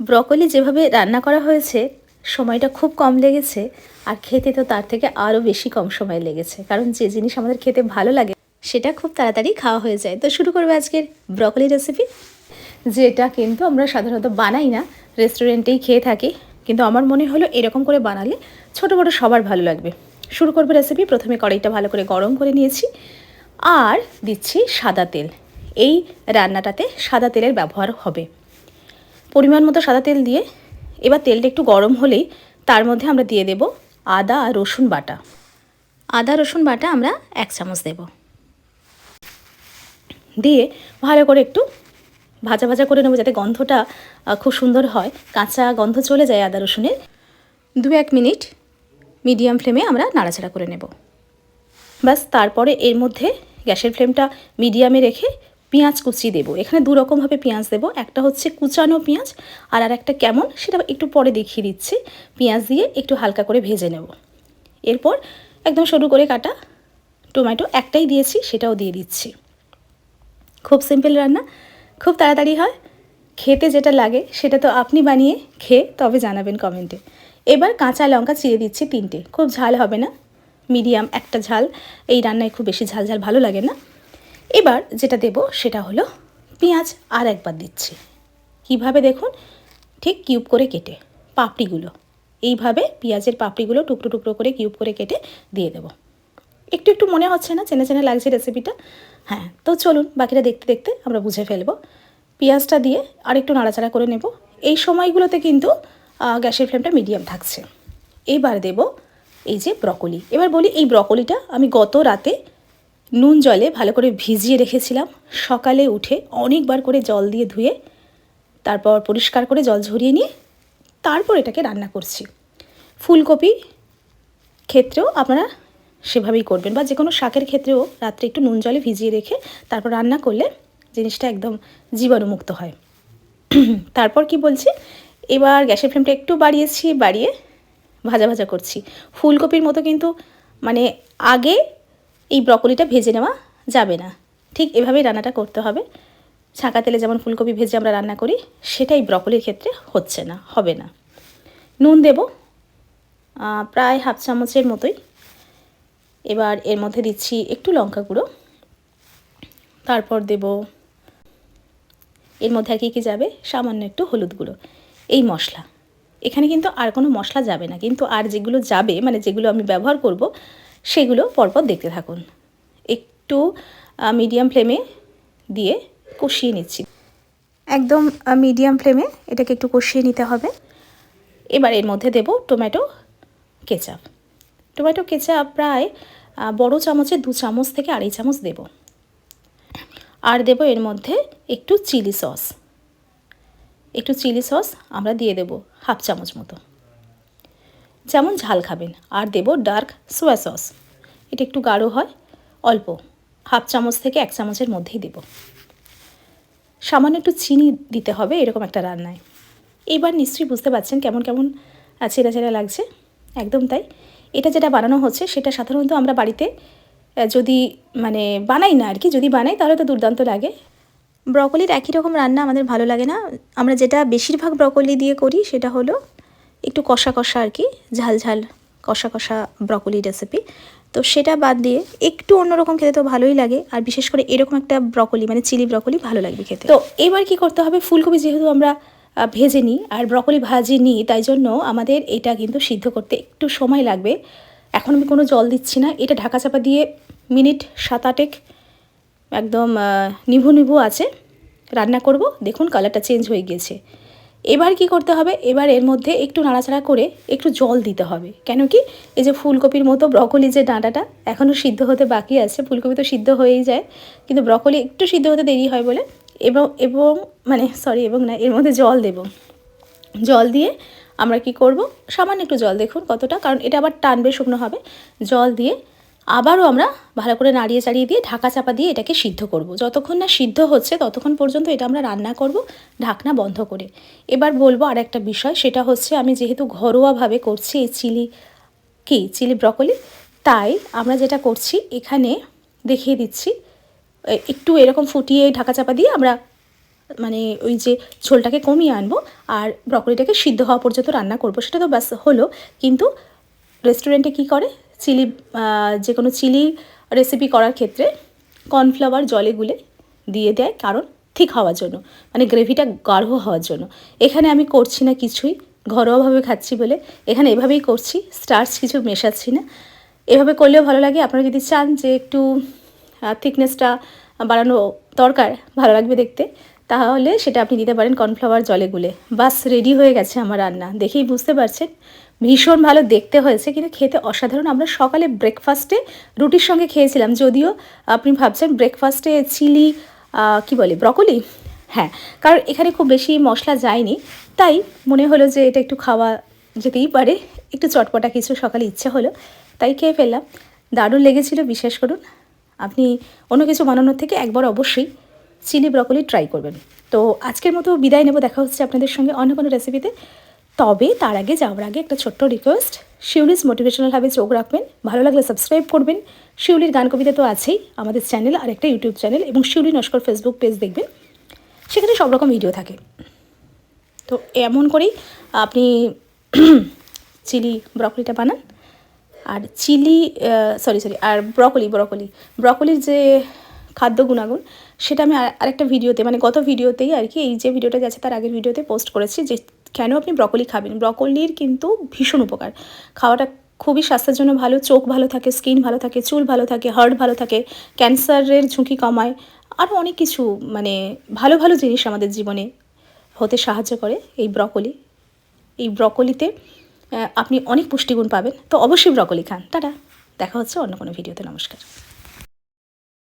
Broccoli যেভাবে রান্না করা হয়েছে, সময়টা খুব কম লেগেছে, আর খেতে তো তার থেকে আরও বেশি কম সময় লেগেছে। কারণ যে জিনিস আমাদের খেতে ভালো লাগে, সেটা খুব তাড়াতাড়ি খাওয়া হয়ে যায়। তো শুরু করবে আজকের ব্রকলি রেসিপি যেটা কিন্তু আমরা সাধারণত বানাই না রেস্টুরেন্টেই খেয়ে থাকি। কিন্তু আমার মনে হলো এরকম করে বানালে ছোটো বড়ো সবার ভালো লাগবে। শুরু করবে রেসিপি প্রথমে কড়াইটা ভালো করে গরম করে নিয়েছি, আর দিচ্ছি সাদা তেল। এই রান্নাটাতে সাদা তেলের ব্যবহার হবে। পরিমাণ মতো সাদা তেল দিয়ে এবার তেলটা একটু গরম হলেই তার মধ্যে আমরা দিয়ে দেব আদা আর রসুন বাটা। আদা, রসুন বাটা আমরা এক চামচ দেব। দিয়ে ভালো করে একটু ভাজা ভাজা করে নেব যাতে গন্ধটা খুব সুন্দর হয়। কাঁচা গন্ধ চলে যায় আদা, রসুনের। দু এক মিনিট মিডিয়াম ফ্লেমে আমরা নাড়াচাড়া করে নেব। ব্যাস, তারপরে এর মধ্যে গ্যাসের ফ্লেমটা মিডিয়ামে রেখে পেঁয়াজ কুচি দেবো। এখানে দু রকমভাবে পেঁয়াজ দেবো। একটা হচ্ছে কুচানো পেঁয়াজ আর আর একটা কেমন সেটা একটু পরে দেখিয়ে দিচ্ছি। পেঁয়াজ দিয়ে একটু হালকা করে ভেজে নেব। এরপর একদম সরু করে কাটা টমেটো একটাই দিয়েছি, সেটাও দিয়ে দিচ্ছি। খুব সিম্পল রান্না, খুব তাড়াতাড়ি হয়। খেতে যেটা লাগে সেটা তো আপনি বানিয়ে খেয়ে তবে জানাবেন কমেন্টে। এবার কাঁচা লঙ্কা চিড়ে দিচ্ছি তিনটে। খুব ঝাল হবে না। মিডিয়াম একটা ঝাল। এই রান্নায় খুব বেশি ঝাল ঝাল ভালো লাগে না। এবার যেটা দেব সেটা হলো পেঁয়াজ আর একবার দিচ্ছি। কীভাবে দেখুন? ঠিক কিউব করে কেটে পাপড়িগুলো। এইভাবে পেঁয়াজের পাপড়িগুলো টুকরো টুকরো করে কিউব করে কেটে দিয়ে দেবো। একটু একটু মনে হচ্ছে না, চেনা চেনা লাগছে রেসিপিটা হ্যাঁ তো চলুন বাকিটা দেখতে দেখতে আমরা বুঝে ফেলব। পেঁয়াজটা দিয়ে আর একটু নাড়াচাড়া করে নেব। এই সময়গুলোতে কিন্তু গ্যাসের ফ্লেমটা মিডিয়াম থাকছে। এবার দেব এই যে ব্রকলি। এবার বলি এই ব্রকলিটা আমি গত রাতে নুন জলে ভালো করে ভিজিয়ে রেখেছিলাম। সকালে উঠে অনেকবার করে জল দিয়ে ধুয়ে, তারপর পরিষ্কার করে জল ঝরিয়ে নিয়ে তারপর এটাকে রান্না করছি। ফুলকপি ক্ষেত্রেও আপনারা সেভাবেই করবেন বা যে কোনো শাকের ক্ষেত্রেও রাত্রে একটু নুন জলে ভিজিয়ে রেখে তারপর রান্না করলে জিনিসটা একদম জীবাণুমুক্ত হয়। তারপর কি বলছি? এবার গ্যাসের ফ্লেমটা একটু বাড়িয়েছি, বাড়িয়ে ভাজা ভাজা করছি। ফুলকপির মতো কিন্তু মানে আগে এই ব্রকলিটা ভেজে নেওয়া যাবে না। ঠিক এভাবেই রান্নাটা করতে হবে। ছাঁকা তেলে যেমন ফুলকপি ভেজে আমরা রান্না করি, সেটাই ব্রকলির ক্ষেত্রে হচ্ছে না, হবে না। নুন দেব প্রায় হাফ চামচের মতোই। এবার এর মধ্যে দিচ্ছি একটু লঙ্কা গুঁড়ো। তারপর দেব, এর মধ্যে আর কি কী যাবে? সামান্য একটু হলুদ গুঁড়ো। এই মশলা। এখানে কিন্তু আর কোনো মশলা যাবে না। কিন্তু আর যেগুলো যাবে মানে যেগুলো আমি ব্যবহার করব সেগুলো পরপর দেখতে থাকুন। একটু মিডিয়াম ফ্লেমে দিয়ে কষিয়ে নিচ্ছি। একদম মিডিয়াম ফ্লেমে এটাকে একটু কষিয়ে নিতে হবে। এবার এর মধ্যে দেব টমেটো কেচাপ টমেটো কেচাপ প্রায় বড় চামচে দু চামচ থেকে আড়াই চামচ দেব। আর দেব এর মধ্যে একটু চিলি সস একটু চিলি সস আমরা দিয়ে দেব হাফ চামচ মতো। যেমন ঝাল খাবেন, আর দেব ডার্ক সোয়া সস। এটা একটু গাঢ় হয়, অল্প। হাফ চামচ থেকে এক চামচের মধ্যেই দেব। সামান্য একটু চিনি দিতে হবে এরকম একটা রান্নায়। এবার নিশ্চয়ই বুঝতে পারছেন কেমন কেমন চেরা চেরা লাগছে। একদম তাই। এটা যেটা বানানো হচ্ছে, সেটা সাধারণত আমরা বাড়িতে যদি মানে বানাই না আর কি যদি বানাই তাহলে তো দুর্দান্ত লাগে। ব্রকলির একই রকম রান্না আমাদের ভালো লাগে না। আমরা যেটা বেশিরভাগ ব্রকলি দিয়ে করি, সেটা হলো একটু কষা কষা আর কি, ঝাল ঝাল কষা কষা ব্রকলি রেসিপি তো সেটা বাদ দিয়ে একটু অন্যরকম খেতে তো ভালোই লাগে, আর বিশেষ করে এরকম একটা ব্রকলি মানে চিলি ব্রকলি ভালো লাগবে খেতে। তো এবার কি করতে হবে, ফুলকপি যেহেতু আমরা ভেজে নিই, আর ব্রকলি ভাজি নিই, তাই জন্য আমাদের এটা কিন্তু সিদ্ধ করতে একটু সময় লাগবে। এখন আমি কোনো জল দিচ্ছি না, এটা ঢাকা চাপা দিয়ে মিনিট সাত আটেক একদম নিভু নিভু আছে, রান্না করব। দেখুন কালারটা চেঞ্জ হয়ে গিয়েছে। এবার কি করতে হবে? এবার এর মধ্যে একটু নাড়াচাড়া করে একটু জল দিতে হবে। কেন কি? এই যে ফুলকপির মতো ব্রকলি যে ডাঁটাটা এখনও সিদ্ধ হতে বাকি আছে। ফুলকপি তো সিদ্ধ হয়েই যায়। কিন্তু ব্রকলি একটু সিদ্ধ হতে দেরি হয় বলে এবং এবং মানে সরি এবং না, এর মধ্যে জল দেব। জল দিয়ে আমরা কি করব? সামান্য একটু জল দেখুন কতটা, কারণ এটা আবার টানবে শুকনো হবে। জল দিয়ে আবারও আমরা ভালো করে নাড়িয়ে চাড়িয়ে দিয়ে ঢাকা চাপা দিয়ে এটাকে সিদ্ধ করব। যতক্ষণ না সিদ্ধ হচ্ছে ততক্ষণ পর্যন্ত এটা আমরা রান্না করব ঢাকনা বন্ধ করে। এবার বলব আর একটা বিষয়, সেটা হচ্ছে আমি যেহেতু ঘরোয়াভাবে করছি এই চিলি, কি চিলি ব্রকলি, তাই আমরা যেটা করছি এখানে দেখিয়ে দিচ্ছি একটু এরকম ফুটিয়ে ঢাকা চাপা দিয়ে আমরা মানে ওই যে ঝোলটাকে কমিয়ে আনব আর ব্রকলিটাকে সিদ্ধ হওয়া পর্যন্ত রান্না করব। সেটা তো ব্যাস হলো, কিন্তু রেস্টুরেন্টে কি করে? চিলি যে কোনো চিলি রেসিপি করার ক্ষেত্রে কর্নফ্লাওয়ার জলে গুলে দিয়ে দেয়, কারণ ঠিক হওয়ার জন্য। মানে গ্রেভিটা গাঢ় হওয়ার জন্য। এখানে আমি করছি না কিছুই, ঘরোয়াভাবে খাচ্ছি বলে। এখানে এভাবেই করছি স্টার্চ কিছু মেশাচ্ছি না। এভাবে করলেও ভালো লাগে। আপনারা যদি চান যে একটু থিকনেসটা বাড়ানো দরকার, ভালো লাগবে দেখতে, তাহলে সেটা আপনি দিতে পারেন কর্নফ্লাওয়ার জলে গুলে। বাস রেডি হয়ে গেছে আমার রান্না। দেখেই বুঝতে পারছেন ভীষণ ভালো দেখতে হয়েছে, কিন্তু খেতে অসাধারণ। আমরা সকালে ব্রেকফাস্টে রুটির সঙ্গে খেয়েছিলাম, যদিও আপনি ভাবছেন ব্রেকফাস্টে চিলি কি বলে ব্রকলি হ্যাঁ কারণ এখানে খুব বেশি মশলা যায়নি, তাই মনে হলো যে এটা একটু খাওয়া যেতেই পারে, একটু চটপটা কিছু সকালে ইচ্ছা হলো, তাই খেয়ে ফেললাম। দারুণ লেগেছিল বিশ্বাস করুন। আপনি অন্য কিছু বানানোর থেকে একবার অবশ্যই চিলি ব্রকলি ট্রাই করবেন। তো আজকের মতো বিদায় নেব, দেখা হচ্ছে আপনাদের সঙ্গে অন্য কোনো রেসিপিতে তবে তার আগে যাওয়ার আগে একটা ছোট্ট রিকোয়েস্ট শিউলিস মোটিভেশনাল হাবে চোখ রাখবেন, ভালো লাগলে সাবস্ক্রাইব করবেন। শিউলির গান কবিতা তো আছেই, আমাদের চ্যানেল আর একটা ইউটিউব চ্যানেল এবং শিউলি নস্কর ফেসবুক পেজ দেখবেন। সেখানে সব রকম ভিডিও থাকে। তো এমন করেই আপনি চিলি ব্রকলিটা বানান। আর চিলি সরি সরি আর ব্রকলি ব্রকলি। ব্রকলির যে খাদ্য গুণাগুণ, সেটা আমি আর- আরেকটা ভিডিওতে মানে গত ভিডিওতেই আর কি, এই যে ভিডিওটা যাচ্ছে তার আগের ভিডিওতে পোস্ট করেছি যে কেন আপনি ব্রকলি খাবেন? ব্রকলির কিন্তু ভীষণ উপকার। খাওয়াটা খুবই স্বাস্থ্যের জন্য ভালো, চোখ ভালো থাকে, স্কিন ভালো থাকে, চুল ভালো থাকে, হার্ট ভালো থাকে, ক্যান্সারের ঝুঁকি কমায় আরও অনেক কিছু মানে ভালো ভালো জিনিস আমাদের জীবনে হতে সাহায্য করে এই ব্রকলি। এই ব্রকলিতে আপনি অনেক পুষ্টিগুণ পাবেন। তো অবশ্যই ব্রকলি খান। টাটা। দেখা হচ্ছে অন্য কোনো ভিডিওতে। নমস্কার।